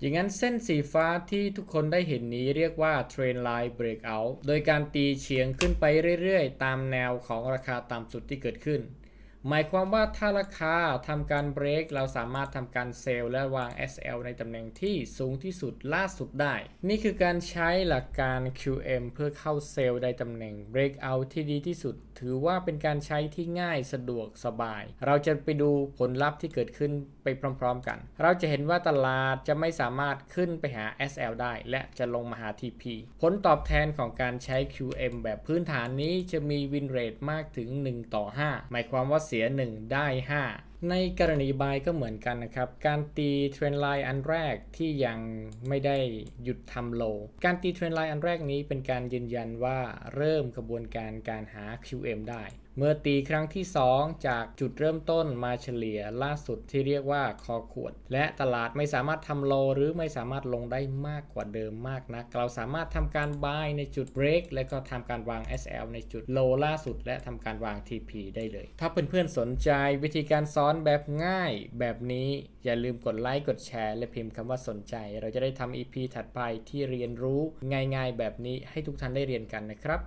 อย่างนั้นเส้นสีฟ้าที่ทุกคนได้เห็นนี้เรียกว่า Trend Line Breakout โดยการตีเฉียงขึ้นไปเรื่อยๆ ตามแนวของราคาต่ำสุดที่เกิดขึ้น หมายความว่าถ้าราคาทำการเบรกเราสามารถทำการเซลล์และวาง SL ในตำแหน่งที่สูงที่สุดล่าสุดได้ นี่คือการใช้หลักการ QM เพื่อเข้าเซลล์ในตำแหน่ง Breakout ที่ดีที่สุด ถือว่าเป็นการใช้ที่ง่ายสะดวกสบาย เราจะไปดูผลลัพธ์ที่เกิดขึ้นไปพร้อมๆกัน เราจะเห็นว่าตลาดจะไม่สามารถขึ้นไปหา SL ได้ และจะลงมาหา TP ผลตอบแทนของการใช้ QM แบบพื้นฐานนี้จะมีวินเรทมากถึง 1 ต่อ 5 หมายความว่าสีย 1 ได้ 5 ในกรณีบายก็เหมือนกันนะครับ การตีเทรนไลน์อันแรกที่ยังไม่ได้หยุดทำโล การตีเทรนไลน์อันแรกนี้เป็นการยืนยันว่าเริ่มกระบวนการการหา QM ได้ เมื่อตีครั้งที่ 2 จากจุดเริ่มต้นมาเฉลี่ยล่าสุดที่เรียกว่าคอขวด และตลาดไม่สามารถทำโลหรือไม่สามารถลงได้มากกว่าเดิมมากนัก เราสามารถทำการ buy ในจุด break และก็ทำการวาง SL ในจุดโลล่าสุด และทำการวาง TP ได้เลย ถ้าเพื่อนๆสนใจวิธีการซ้อนแบบง่ายแบบนี้อย่าลืมกดไลค์กดแชร์และพิมพ์คำว่าสนใจ เราจะได้ทำ EP ถัดไปที่เรียนรู้ง่าย ๆ แบบนี้ให้ทุกท่านได้เรียนกันนะครับ